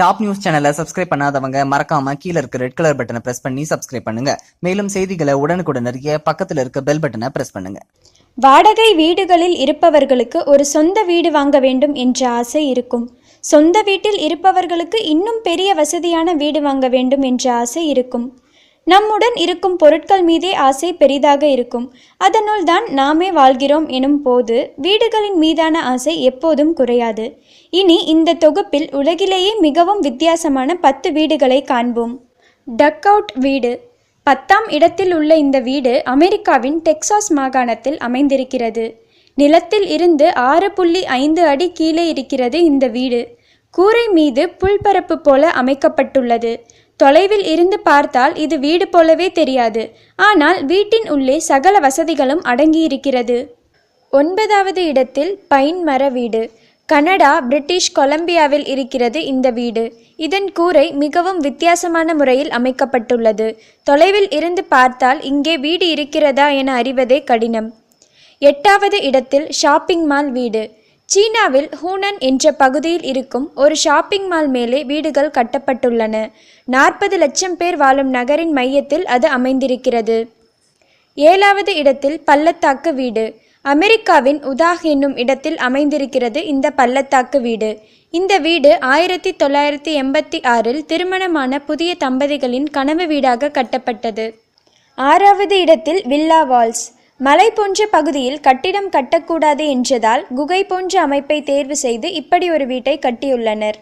Top news சேனலை subscribe பண்ணாதவங்க மறக்காம கீழ இருக்க ரெட் கலர் பட்டனை பிரஸ் பண்ணி சப்ஸ்கிரைப் பண்ணுங்க. மேலும் செய்திகளை உடனுக்குடன் அறிய பக்கத்தில் இருக்க பெல் பட்டனை பிரஸ் பண்ணுங்க. வாடகை வீடுகளில் இருப்பவர்களுக்கு ஒரு சொந்த வீடு வாங்க வேண்டும் என்ற ஆசை இருக்கும். சொந்த வீட்டில் இருப்பவர்களுக்கு இன்னும் பெரிய வசதியான வீடு வாங்க வேண்டும் என்ற ஆசை இருக்கும். நம்முடன் இருக்கும் பொருட்கள் மீதே ஆசை பெரிதாக இருக்கும். அதனுள் தான் நாமே வாழ்கிறோம் எனும் போது வீடுகளின் மீதான ஆசை எப்போதும் குறையாது. இனி இந்த தொகுப்பில் உலகிலேயே மிகவும் வித்தியாசமான பத்து வீடுகளை காண்போம். டக் அவுட் வீடு. பத்தாம் இடத்தில் உள்ள இந்த வீடு அமெரிக்காவின் டெக்சாஸ் மாகாணத்தில் அமைந்திருக்கிறது. நிலத்தில் இருந்து ஆறு புள்ளி ஐந்து அடி கீழே இருக்கிறது இந்த வீடு. கூரை மீது புல்பரப்பு போல அமைக்கப்பட்டுள்ளது. தொலைவில் இருந்து பார்த்தால் இது வீடு போலவே தெரியாது. ஆனால் வீட்டின் உள்ளே சகல வசதிகளும் அடங்கியிருக்கிறது. ஒன்பதாவது இடத்தில் பைன் மர வீடு. கனடா பிரிட்டிஷ் கொலம்பியாவில் இருக்கிறது இந்த வீடு. இதன் கூரை மிகவும் வித்தியாசமான முறையில் அமைக்கப்பட்டுள்ளது. தொலைவில் இருந்து பார்த்தால் இங்கே வீடு இருக்கிறதா என அறிவதே கடினம். எட்டாவது இடத்தில் ஷாப்பிங் மால் வீடு. சீனாவில் ஹூனன் என்ற பகுதியில் இருக்கும் ஒரு ஷாப்பிங் மால் மேலே வீடுகள் கட்டப்பட்டுள்ளன. நாற்பது லட்சம் பேர் வாழும் நகரின் மையத்தில் அது அமைந்திருக்கிறது. ஏழாவது இடத்தில் பள்ளத்தாக்கு வீடு. அமெரிக்காவின் உதாக் என்னும் இடத்தில் அமைந்திருக்கிறது இந்த பள்ளத்தாக்கு வீடு. இந்த வீடு ஆயிரத்தி தொள்ளாயிரத்தி எண்பத்தி ஆறில் திருமணமான புதிய தம்பதிகளின் கனவு வீடாக கட்டப்பட்டது. ஆறாவது இடத்தில் வில்லா வால்ஸ். மலை போன்ற பகுதியில் கட்டிடம் கட்டக்கூடாது என்றதால் குகை போன்ற அமைப்பை தேர்வு செய்து இப்படி ஒரு வீட்டை கட்டியுள்ளனர்.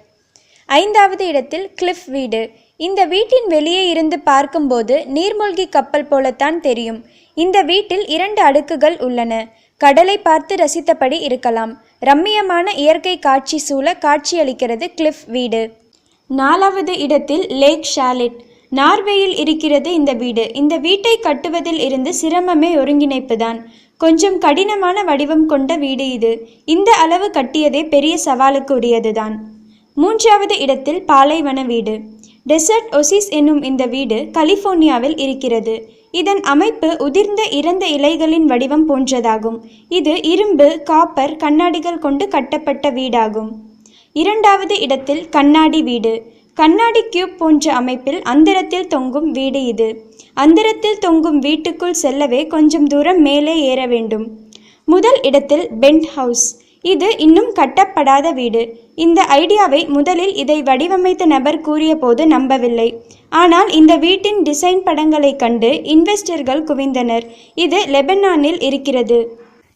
ஐந்தாவது இடத்தில் கிளிஃப் வீடு. இந்த வீட்டின் வெளியே இருந்து பார்க்கும்போது நீர்மூழ்கி கப்பல் போலத்தான் தெரியும். இந்த வீட்டில் இரண்டு அடுக்குகள் உள்ளன. கடலை பார்த்து ரசித்தபடி இருக்கலாம். ரம்மியமான இயற்கை காட்சி சூழ காட்சியளிக்கிறது கிளிஃப் வீடு. நாலாவது இடத்தில் லேக் ஷாலிட். நார்வேயில் இருக்கிறது இந்த வீடு. இந்த வீட்டை கட்டுவதில் இருந்து சிரமமே ஒருங்கிணைப்புதான். கொஞ்சம் கடினமான வடிவம் கொண்ட வீடு இது. இந்த அளவு கட்டியதே பெரிய சவாலுக்கு உரியதுதான் மூன்றாவது இடத்தில் பாலைவன வீடு. டெசர்ட் ஒசிஸ் என்னும் இந்த வீடு கலிஃபோர்னியாவில் இருக்கிறது. இதன் அமைப்பு உதிர்ந்த இறந்த இலைகளின் வடிவம் போன்றதாகும். இது இரும்பு காப்பர் கண்ணாடிகள் கொண்டு கட்டப்பட்ட வீடாகும். இரண்டாவது இடத்தில் கண்ணாடி வீடு. கண்ணாடி கியூப் போன்ற அமைப்பில் அந்தரத்தில் தொங்கும் வீடு இது. அந்தரத்தில் தொங்கும் வீட்டுக்குள் செல்லவே கொஞ்சம் தூரம் மேலே ஏற வேண்டும். முதல் இடத்தில் பென்ட் ஹவுஸ். இது இன்னும் கட்டப்படாத வீடு. இந்த ஐடியாவை முதலில் இதை வடிவமைத்த நபர் கூறிய போது நம்பவில்லை. ஆனால் இந்த வீட்டின் டிசைன் படங்களை கண்டு இன்வெஸ்டர்கள் குவிந்தனர். இது லெபனானில் இருக்கிறது.